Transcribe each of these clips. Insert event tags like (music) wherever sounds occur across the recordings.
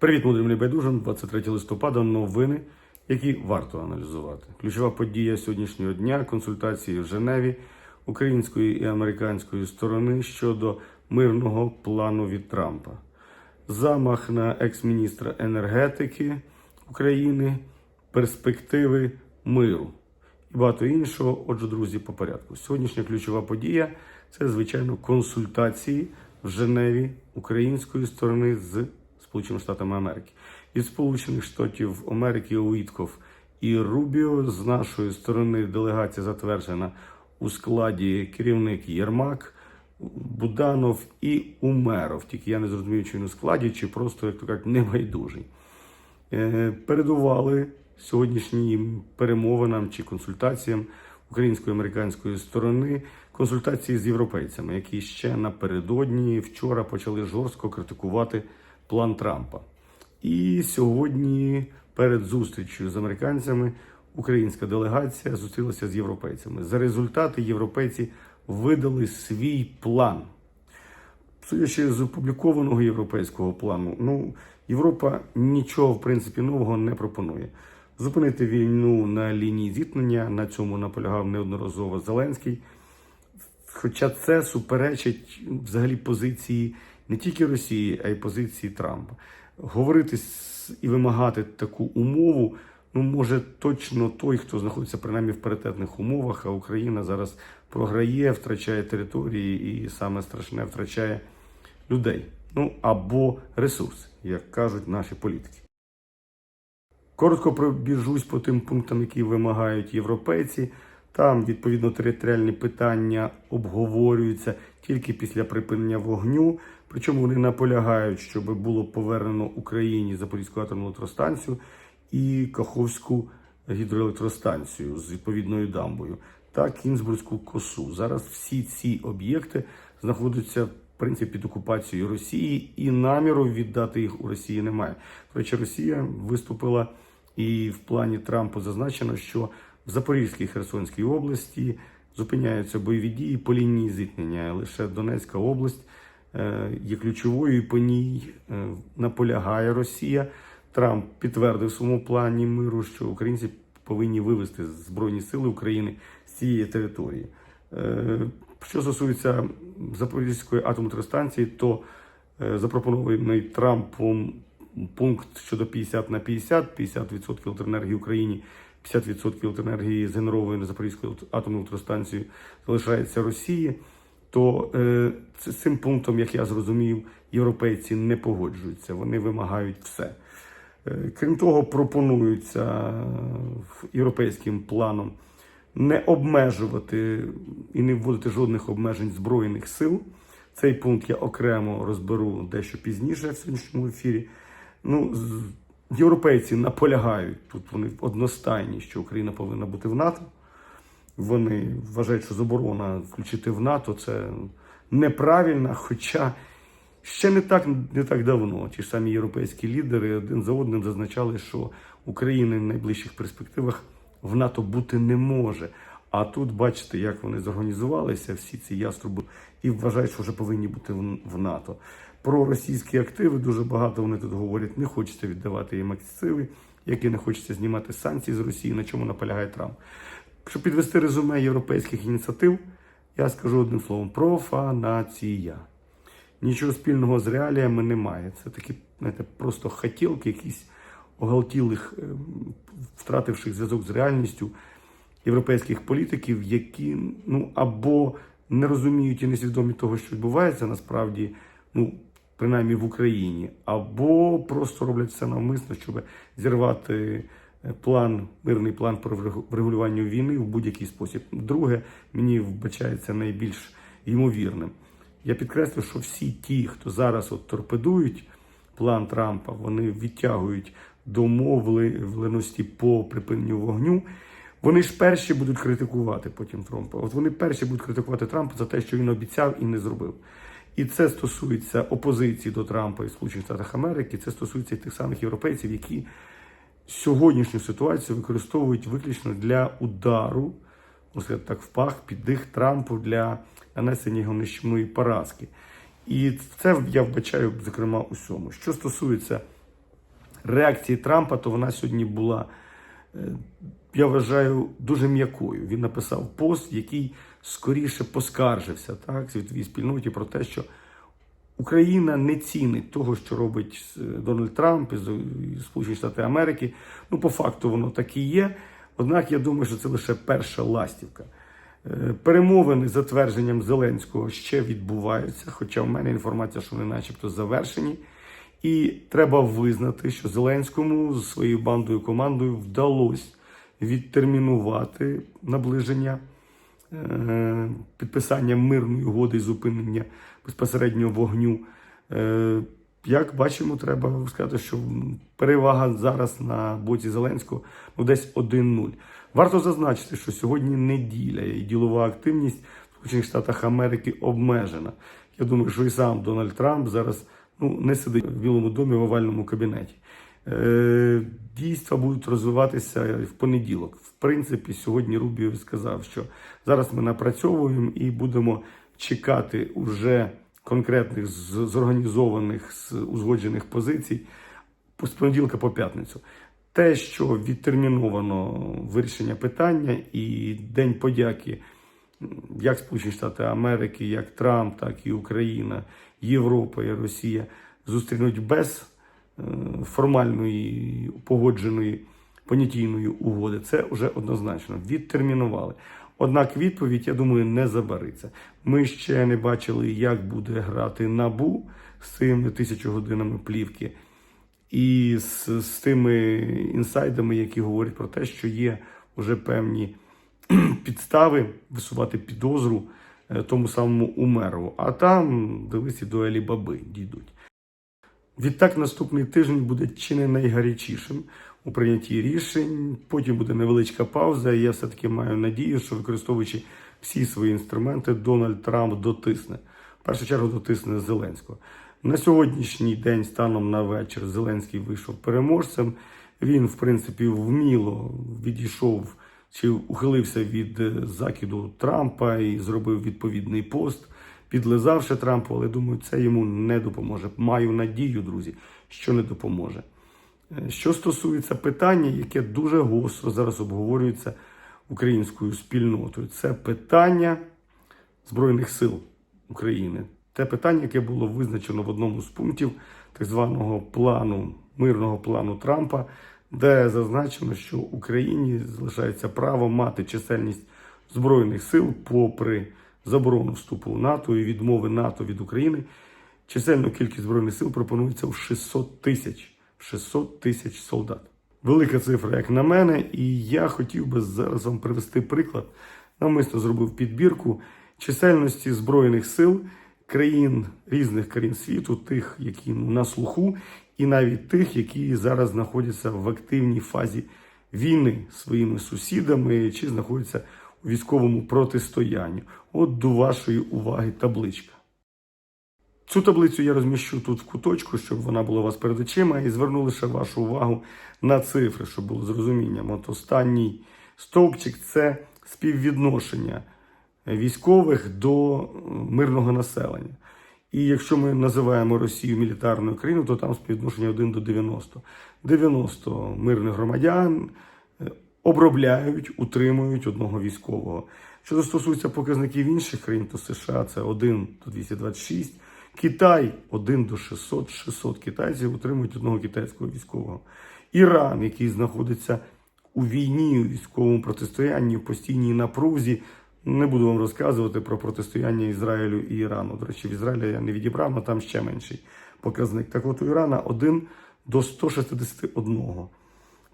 Привіт, мудрим небайдужим, 23 листопада. Новини, які варто аналізувати. Ключова подія сьогоднішнього дня консультації в Женеві української і американської сторони щодо мирного плану від Трампа. Замах на екс-міністра енергетики України, перспективи миру і багато іншого. Отже, друзі, по порядку. Сьогоднішня ключова подія це, звичайно, консультації в Женеві української сторони з Сполученими Штатами Америки. Від Сполучених Штатів Америки Уітков і Рубіо з нашої сторони делегація затверджена у складі керівник Єрмак, Буданов і Умеров. Тільки я не зрозумів, чи він у складі, чи просто, як то кажуть, небайдужий. Е, передували сьогоднішнім перемовинам чи консультаціям української американської сторони консультації з європейцями, які ще напередодні вчора почали жорстко критикувати план Трампа. І сьогодні, перед зустрічю з американцями, українська делегація зустрілася з європейцями. За результати європейці видали свій план. Судячи з опублікованого європейського плану, ну Європа нічого в принципі нового не пропонує. Зупинити війну на лінії зіткнення на цьому наполягав неодноразово Зеленський. Хоча це суперечить взагалі позиції не тільки Росії, а й позиції Трампа. Говорити і вимагати таку умову, ну може точно той, хто знаходиться принаймні в паритетних умовах, а Україна зараз програє, втрачає території і саме страшне втрачає людей. Ну або ресурси, як кажуть наші політики. Коротко пробіжусь по тим пунктам, які вимагають європейці. Там відповідно територіальні питання обговорюються тільки після припинення вогню. Причому вони наполягають, щоб було повернено Україні Запорізьку атомну електростанцію і Каховську гідроелектростанцію з відповідною дамбою та Кінзбурзьку косу. Зараз всі ці об'єкти знаходяться в принципі під окупацією Росії, і наміру віддати їх у Росії немає. До речі, Росія виступила і в плані Трампа зазначено, що в Запорізькій Херсонській області зупиняються бойові дії по лінії зіткнення. Лише Донецька область є ключовою, і по ній е, наполягає Росія. Трамп підтвердив своєму плані миру, що українці повинні вивести збройні сили України з цієї території. Е, Що стосується Запорізької атомної електростанції, то е, запропонований Трампом пункт щодо 50 на 50, 50% електроенергії Україні, 50% електроенергії згенерованої на Запорізькою атомною електростанцією залишається Росії, то е, з цим пунктом, як я зрозумів, європейці не погоджуються. Вони вимагають все. Е, Крім того, пропонується е, європейським планом не обмежувати і не вводити жодних обмежень збройних сил. Цей пункт я окремо розберу дещо пізніше в сьогоднішньому ефірі. Ну, європейці наполягають тут. Вони одностайні, що Україна повинна бути в НАТО. Вони вважають, що заборона включити в НАТО це неправильно, хоча ще не так, не так давно ті ж самі європейські лідери один за одним зазначали, що Україна в найближчих перспективах в НАТО бути не може. А тут бачите, як вони зорганізувалися, всі ці яструби, і вважають, що вже повинні бути в, НАТО. Про російські активи дуже багато вони тут говорять. Не хочеться віддавати їм активи, як і не хочеться знімати санкції з Росії, на чому наполягає Трамп. Щоб підвести резюме європейських ініціатив, я скажу одним словом: профанація. Нічого спільного з реаліями немає. Це такі, знаєте, просто хотілки, якісь оголтілих, ем, втративших зв'язок з реальністю європейських політиків, які ну або не розуміють і не свідомі того, що відбувається насправді, ну принаймні в Україні, або просто роблять все навмисно, щоб зірвати е, план, мирний план про врегулювання війни в будь-який спосіб. Друге, мені вбачається найбільш ймовірним. Я підкреслю, що всі ті, хто зараз от торпедують план Трампа, вони відтягують домовленості по припиненню вогню. Вони ж перші будуть критикувати потім Трампа. От вони перші будуть критикувати Трампа за те, що він обіцяв і не зробив. І це стосується опозиції до Трампа і Сполучених Штатів Америки. Це стосується тих самих європейців, які сьогоднішню ситуацію використовують виключно для удару, можна так, в пах, під дих Трампу для нанесення його нищівної поразки. І це я вбачаю, зокрема, усьому. Що стосується реакції Трампа, то вона сьогодні була, е, я вважаю, дуже м'якою. Він написав пост, який скоріше поскаржився так, світовій спільноті про те, що Україна не цінить того, що робить е, Дональд Трамп і з- і Сполучені Штати Америки. Ну, по факту, воно так і є. Однак я думаю, що це лише перша ластівка. Е, Перемовини з затвердженням Зеленського ще відбуваються, хоча в мене інформація, що вони начебто завершені. І треба визнати, що Зеленському з своєю бандою командою вдалося відтермінувати наближення підписання мирної угоди і зупинення безпосереднього вогню. Е, Як бачимо, треба сказати, що перевага зараз на боці Зеленського ну, десь 1-0. Варто зазначити, що сьогодні неділя і ділова активність в Сполучених Штатах Америки обмежена. Я думаю, що і сам Дональд Трамп зараз ну, не сидить в Білому домі в овальному кабінеті. Е, Дійства будуть розвиватися в понеділок. В принципі, сьогодні Рубіо сказав, що зараз ми напрацьовуємо і будемо чекати уже конкретних зорганізованих узгоджених позицій з понеділка по п'ятницю. Те, що відтерміновано вирішення питання і День подяки як Сполучені Штати Америки, як Трамп, так і Україна, Європа і Росія зустрінуть без формальної погодженої понятійної угоди. Це вже однозначно відтермінували. Однак відповідь, я думаю, не забариться. Ми ще не бачили, як буде грати набу з цими тисячу годинами плівки і з, з тими інсайдами, які говорять про те, що є вже певні (clears throat) підстави висувати підозру е, тому самому Умерову. А там дивись до Елі Баби дійдуть. Відтак, наступний тиждень буде чи не найгарячішим у прийнятті рішень. Потім буде невеличка пауза. І я все-таки маю надію, що використовуючи всі свої інструменти, Дональд Трамп дотисне. В першу чергу дотисне Зеленського. На сьогоднішній день, станом на вечір, Зеленський вийшов переможцем. Він, в принципі, вміло відійшов чи ухилився від е, закиду Трампа і зробив відповідний пост, підлизавши Трампу, але думаю, це йому не допоможе. Маю надію, друзі, що не допоможе. Е, Що стосується питання, яке дуже гостро зараз обговорюється українською спільнотою, це питання Збройних сил України. Те питання, яке було визначено в одному з пунктів так званого плану, мирного плану Трампа, де зазначено, що Україні залишається право мати чисельність збройних сил, попри заборону вступу в НАТО і відмови НАТО від України. Чисельну кількість збройних сил пропонується в 600 тисяч. 600 тисяч солдат. Велика цифра, як на мене, і я хотів би зараз вам привести приклад. Навмисно зробив підбірку чисельності збройних сил країн різних країн світу, тих, які ну, на слуху, і навіть тих, які зараз знаходяться в активній фазі війни своїми сусідами чи знаходяться у військовому протистоянні. От до вашої уваги табличка. Цю таблицю я розміщу тут в куточку, щоб вона була у вас перед очима, і зверну лише вашу увагу на цифри, щоб було зрозуміння. От останній стовпчик це співвідношення військових до е, мирного населення. І якщо ми називаємо Росію мілітарною країною, то там співвідношення 1 до 90. 90 мирних громадян е, обробляють, утримують одного військового. Що стосується показників інших країн, то США це 1 до 226, Китай 1 до 600, 600 китайців утримують одного китайського військового. Іран, який знаходиться у війні, у військовому протистоянні, в постійній напрузі. Не буду вам розказувати про протистояння Ізраїлю і Ірану. До речі, в Ізраїлі я не відібрав, але там ще менший показник. Так от у Ірана 1 до 161.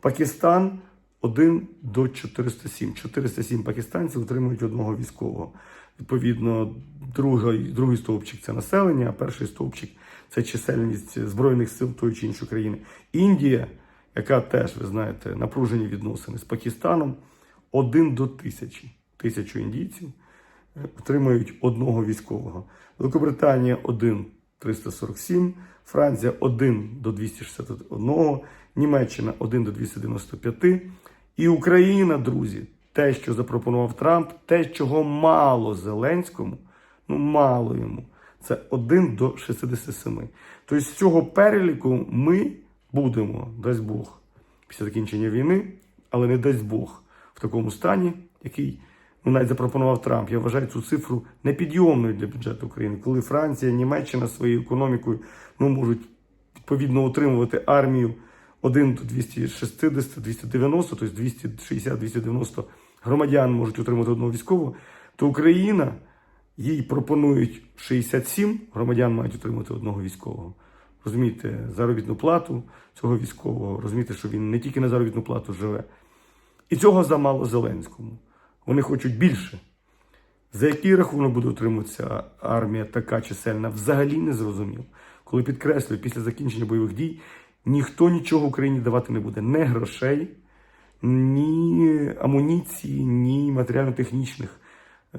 Пакистан 1 до 407. 407 пакистанців утримують одного військового. Відповідно, другий, другий стовпчик це населення, а перший стовпчик це чисельність збройних сил тої чи іншої країни. Індія, яка теж, ви знаєте, напружені відносини з Пакистаном, 1 до тисячі. Тисячу індійців е, отримують одного військового. Великобританія 1 347, Франція 1 до 261, Німеччина 1 до 295. І Україна, друзі, те, що запропонував Трамп, те, чого мало Зеленському, ну мало йому, це 1 до 67. Тобто з цього переліку ми будемо, дасть Бог, після закінчення війни, але не дасть Бог в такому стані, який ну, навіть запропонував Трамп. Я вважаю цю цифру непідйомною для бюджету України, коли Франція, Німеччина своєю економікою ну, можуть відповідно утримувати армію 1 до 260, 290, тобто 260-290 громадян можуть утримати одного військового, то Україна їй пропонують 67 громадян мають отримати одного військового. Розумієте, заробітну плату цього військового, розумієте, що він не тільки на заробітну плату живе. І цього замало Зеленському. Вони хочуть більше. За який рахунок буде утримуватися армія така чисельна, взагалі не зрозумів. Коли підкреслюю, після закінчення бойових дій ніхто нічого Україні давати не буде. Не грошей, ні амуніції, ні матеріально-технічних е,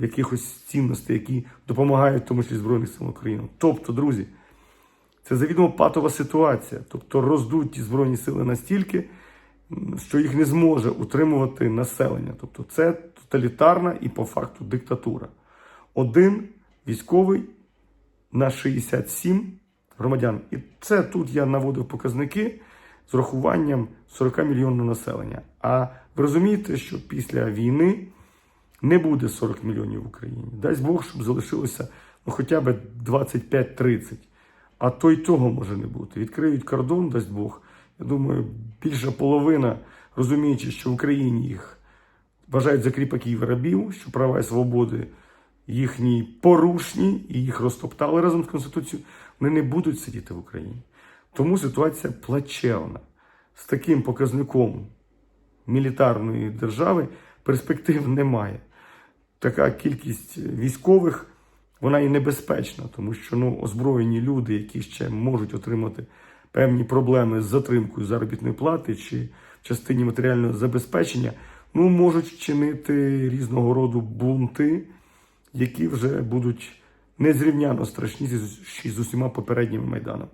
якихось цінностей, які допомагають, тому числі Збройних сил України. Тобто, друзі, це завідомо патова ситуація. Тобто роздуті Збройні сили настільки, що їх не зможе утримувати населення. Тобто це тоталітарна і по факту диктатура. Один військовий на 67 громадян. І це тут я наводив показники з урахуванням 40 мільйонів населення. А ви розумієте, що після війни не буде 40 мільйонів в Україні. Дасть Бог, щоб залишилося ну, хоча б 25-30. А то й того може не бути. Відкриють кордон, дасть Бог. Я думаю, більша половина, розуміючи, що в Україні їх вважають за кріпаків і рабів, що права і свободи їхні порушні і їх розтоптали разом з Конституцією, вони не будуть сидіти в Україні. Тому ситуація плачевна. З таким показником мілітарної держави перспектив немає. Така кількість військових вона і небезпечна, тому що ну, озброєні люди, які ще можуть отримати певні проблеми з затримкою заробітної плати чи в частині матеріального забезпечення, ну, можуть вчинити різного роду бунти, які вже будуть незрівняно страшніші з усіма попередніми майданами.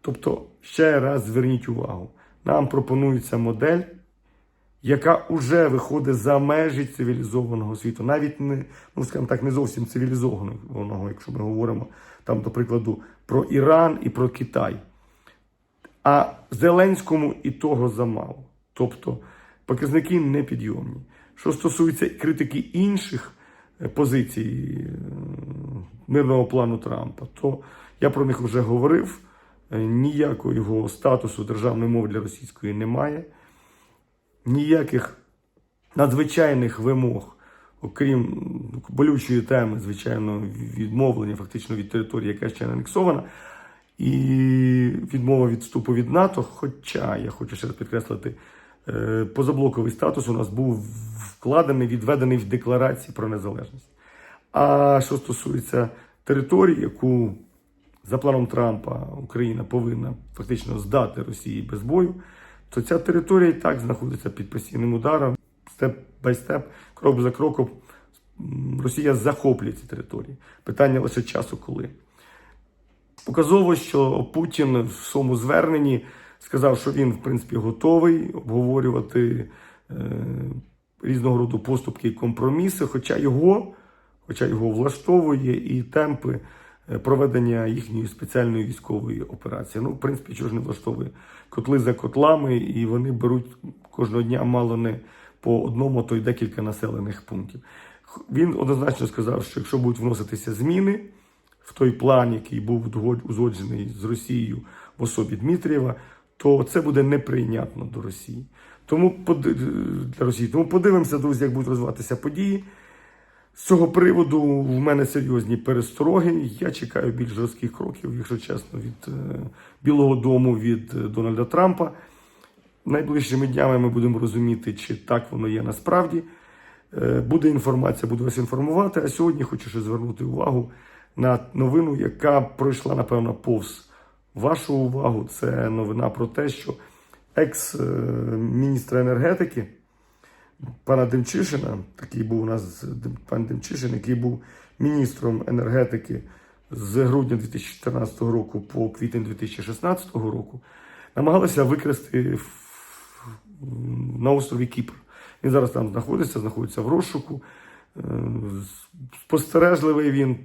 Тобто, ще раз зверніть увагу, нам пропонується модель, яка вже виходить за межі цивілізованого світу, навіть не, ну скажімо так, не зовсім цивілізованого, якщо ми говоримо там, до прикладу, про Іран і про Китай. А Зеленському і того замало. Тобто показники непідйомні. Що стосується критики інших е, позицій е, мирного плану Трампа, то я про них вже говорив. Е, Ніякого його статусу державної мови для російської немає, ніяких надзвичайних вимог, окрім болючої теми, звичайно, відмовлення фактично від території, яка ще не анексована, і відмова від вступу від НАТО. Хоча я хочу ще раз підкреслити, е, позаблоковий статус у нас був вкладений, відведений в декларації про незалежність. А що стосується території, яку за планом Трампа Україна повинна фактично здати Росії без бою, то ця територія і так знаходиться під постійним ударом. Степ бай степ, крок за кроком, Росія захоплює ці території. Питання лише часу, коли. Показово, що Путін в своєму зверненні сказав, що він, в принципі, готовий обговорювати е, різного роду поступки і компроміси, хоча його, хоча його влаштовує і темпи е, проведення їхньої спеціальної військової операції. Ну, в принципі, чого ж не влаштовує котли за котлами, і вони беруть кожного дня мало не по одному, то й декілька населених пунктів. Він однозначно сказав, що якщо будуть вноситися зміни в той план, який був узгоджений з Росією в особі Дмитрієва, то це буде неприйнятно до Росії. Тому для Росії. Тому подивимося, друзі, як будуть розвиватися події. З цього приводу в мене серйозні перестороги. Я чекаю більш жорстких кроків, якщо чесно, від е, Білого Дому, від е, Дональда Трампа. Найближчими днями ми будемо розуміти, чи так воно є насправді. Е, Буде інформація, буду вас інформувати. А сьогодні хочу ще звернути увагу на новину, яка пройшла, напевно, повз вашу увагу. Це новина про те, що екс-міністра енергетики пана Демчишина, такий був у нас пан Демчишин, який був міністром енергетики з грудня 2014 року по квітень 2016 року, намагалися викрасти в- на острові Кіпр. Він зараз там знаходиться, знаходиться в розшуку. Е, Спостережливий він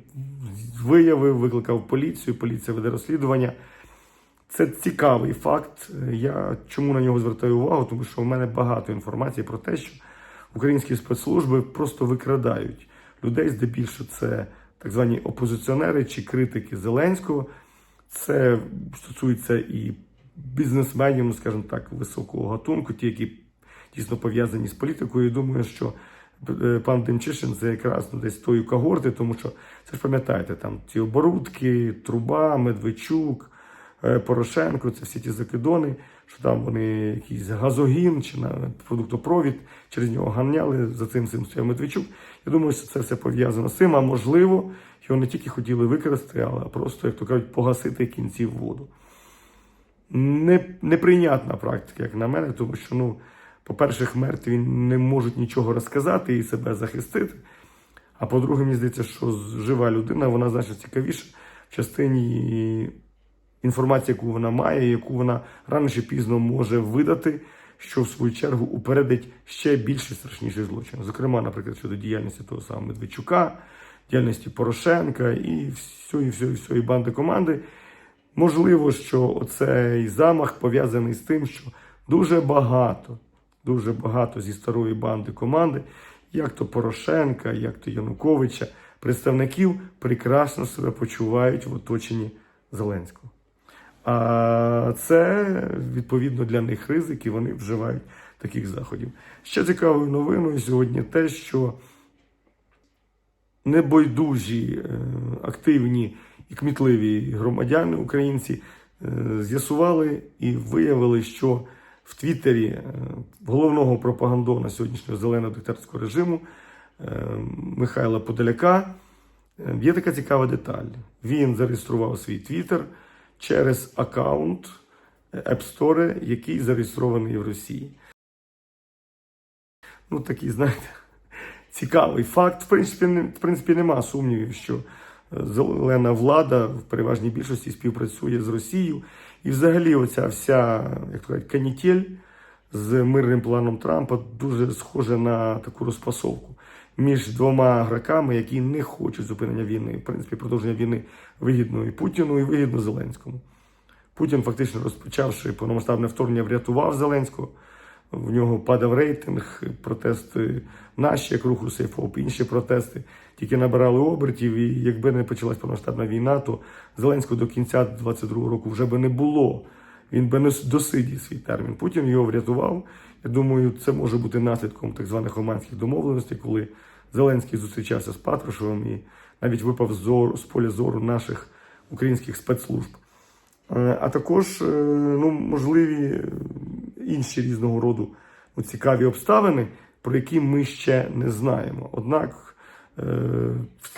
виявив, викликав поліцію, поліція веде розслідування. Це цікавий факт. Я чому на нього звертаю увагу? Тому що в мене багато інформації про те, що українські спецслужби просто викрадають людей, здебільшого це так звані опозиціонери чи критики Зеленського. Це стосується і бізнесменів, ну, скажімо так, високого гатунку, ті, які дійсно пов'язані з політикою. І думаю, що е, пан Демчишин це якраз ну, десь тої когорти, тому що це ж пам'ятаєте, там ці оборудки, Труба, Медведчук, Порошенко, це всі ті закидони, що там вони якийсь газогін чи на продуктопровід через нього ганяли, за цим цим стояв Медведчук. Я думаю, що це все пов'язано з цим, а можливо, його не тільки хотіли використати, але просто, як то кажуть, погасити кінці в воду. Не, неприйнятна практика, як на мене, тому що, ну, по-перше, мертві не можуть нічого розказати і себе захистити. А по-друге, мені здається, що жива людина, вона значно цікавіша в частині інформації, яку вона має, яку вона рано чи пізно може видати, що в свою чергу упередить ще більше страшніших злочинів. Зокрема, наприклад, щодо діяльності того самого Медведчука, діяльності Порошенка і всієї всієї всієї банди команди. Можливо, що оцей замах пов'язаний з тим, що дуже багато, дуже багато зі старої банди команди, як то Порошенка, як то Януковича, представників прекрасно себе почувають в оточенні Зеленського. А це відповідно для них ризик, і вони вживають таких заходів. Ще цікавою новиною сьогодні те, що небайдужі, е, активні і кмітливі громадяни українці е, з'ясували і виявили, що в Твіттері е, головного пропагандона сьогоднішнього зеленого диктаторського режиму Михайла Подоляка є така цікава деталь. Він зареєстрував свій Твіттер через аккаунт App Store, який зареєстрований в Росії. Ну, такий, знаєте, (laughs) цікавий факт. В принципі, не- в принципі, нема сумнівів, що е, зелена влада в переважній більшості співпрацює з Росією. І взагалі оця вся, як кажуть, канітель з мирним планом Трампа дуже схожа на таку розпасовку між двома граками, які не хочуть зупинення війни. В принципі, продовження війни вигідно і Путіну, і вигідно Зеленському. Путін, фактично розпочавши повномасштабне вторгнення, врятував Зеленського. В нього падав рейтинг, протести наші, як руху Сейфоп, інші протести тільки набирали обертів. І якби не почалась повномасштабна війна, то Зеленського до кінця 22-го року вже би не було. Він би не досидів свій термін. Путін його врятував. Я думаю, це може бути наслідком так званих оманських домовленостей, коли Зеленський зустрічався з Патрушевим і навіть випав з, зору, з поля зору наших українських спецслужб. Е, А також е, ну, можливі е, інші різного роду ну, цікаві обставини, про які ми ще не знаємо. Однак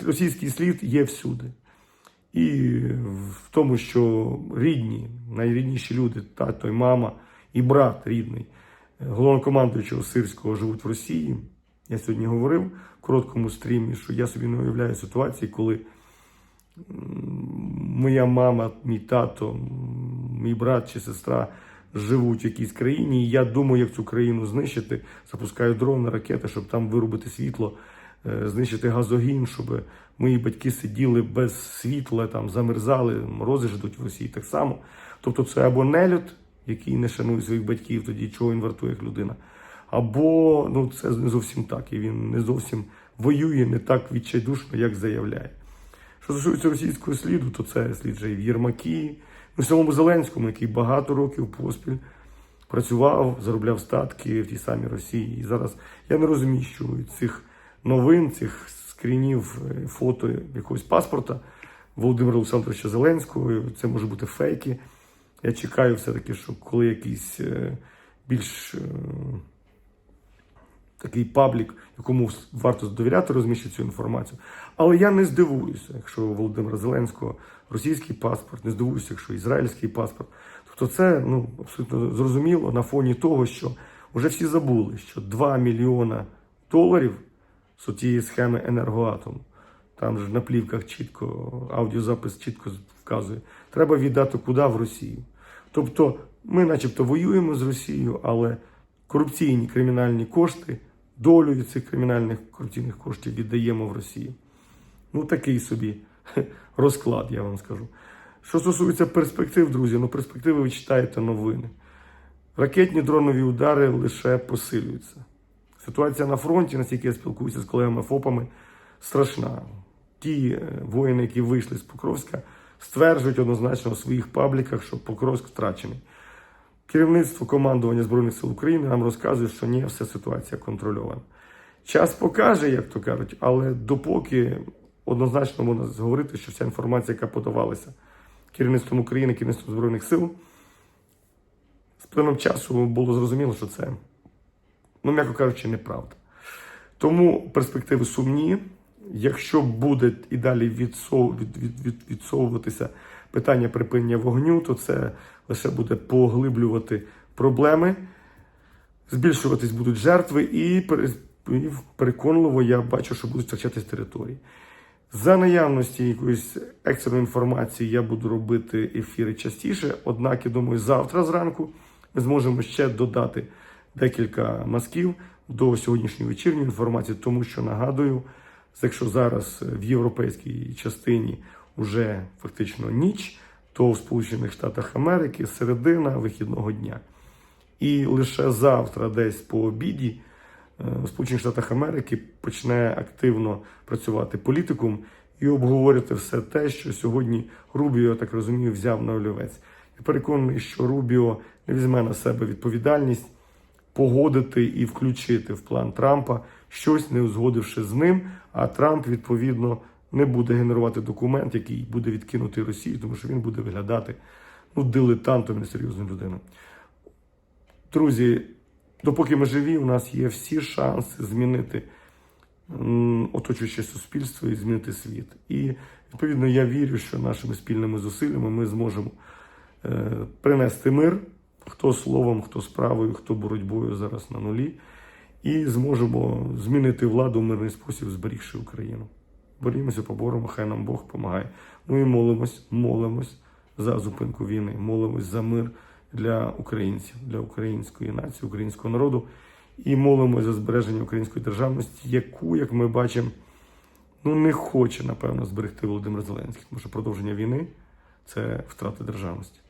російський слід є всюди. І в тому, що рідні, найрідніші люди, тато і мама, і брат рідний, головнокомандуючого Сирського живуть в Росії. Я сьогодні говорив в короткому стрімі, що я собі не уявляю ситуації, коли моя мама, мій тато, мій брат чи сестра живуть в якійсь країні, і я думаю, як цю країну знищити. Запускаю дрони, ракети, щоб там виробити світло, знищити газогін, щоб мої батьки сиділи без світла, там замерзали, морози ждуть в Росії так само. Тобто це або нелюд, який не шанує своїх батьків, тоді чого він вартує як людина. Або ну це не зовсім так, і він не зовсім воює не так відчайдушно, як заявляє. Що стосується російського сліду, то це слід же і в Єрмакі, ну, самому Зеленському, який багато років поспіль працював, заробляв статки в тій самій Росії. І зараз я не розумію, що цих новин, цих скрінів, е, фото якогось паспорта Володимира Олександровича Зеленського, це може бути фейки. Я чекаю все-таки, що коли якийсь е, більш е, такий паблік, якому варто довіряти, розміщує цю інформацію. Але я не здивуюся, якщо Володимира Зеленського російський паспорт, не здивуюся, якщо ізраїльський паспорт. Тобто це ну, абсолютно зрозуміло на фоні того, що вже всі забули, що 2 мільйона доларів з тієї схеми енергоатому. Там же на плівках чітко, аудіозапис чітко вказує. Треба віддати куди в Росію. Тобто ми, начебто, воюємо з Росією, але корупційні кримінальні кошти, долю від цих кримінальних корупційних коштів віддаємо в Росію. Ну, такий собі (laughs) розклад, я вам скажу. Що стосується перспектив, друзі, ну перспективи ви читаєте новини. Ракетні дронові удари лише посилюються. Ситуація на фронті, наскільки я спілкуюся з колегами ФОПами, страшна. Ті е, воїни, які вийшли з Покровська, стверджують однозначно у своїх пабліках, що Покровськ втрачений. Керівництво командування Збройних сил України нам розказує, що ні, вся ситуація контрольована. Час покаже, як то кажуть, але допоки однозначно можна говорити, що вся інформація, яка подавалася керівництвом України, керівництвом Збройних сил, з плином часу було зрозуміло, що це, ну, м'яко кажучи, неправда. Тому перспективи сумні. Якщо буде і далі відсов, від, від, від, відсовуватися питання припинення вогню, то це лише буде поглиблювати проблеми, збільшуватись будуть жертви, і, переконливо я бачу, що будуть втрачатись території. За наявності якоїсь екстреної інформації я буду робити ефіри частіше. Однак, я думаю, завтра зранку ми зможемо ще додати декілька мазків до сьогоднішньої вечірньої інформації, тому що нагадую, якщо зараз в європейській частині вже фактично ніч, то в Сполучених Штатах Америки середина вихідного дня. І лише завтра, десь по обіді, е, в Сполучених Штатах Америки почне активно працювати політикум і обговорювати все те, що сьогодні Рубіо, так розумію, взяв на олівець. Я переконаний, що Рубіо не візьме на себе відповідальність погодити і включити в план Трампа щось, не узгодивши з ним, а Трамп, відповідно, не буде генерувати документ, який буде відкинутий Росії, тому що він буде виглядати ну, дилетантом, несерйозною людиною. Друзі, допоки ми живі, у нас є всі шанси змінити оточуюче суспільство і змінити світ. І відповідно я вірю, що нашими спільними зусиллями ми зможемо е, принести мир, хто словом, хто справою, хто боротьбою зараз на нулі, і зможемо змінити владу в мирний спосіб, зберігши Україну. Борімося, поборемо, хай нам Бог допомагає. Ну і молимось, молимось за зупинку війни, молимось за мир для українців, для української нації, українського народу. І молимось за збереження української державності, яку, як ми бачимо, ну не хоче, напевно, зберегти Володимир Зеленський, тому що продовження війни це втрата державності.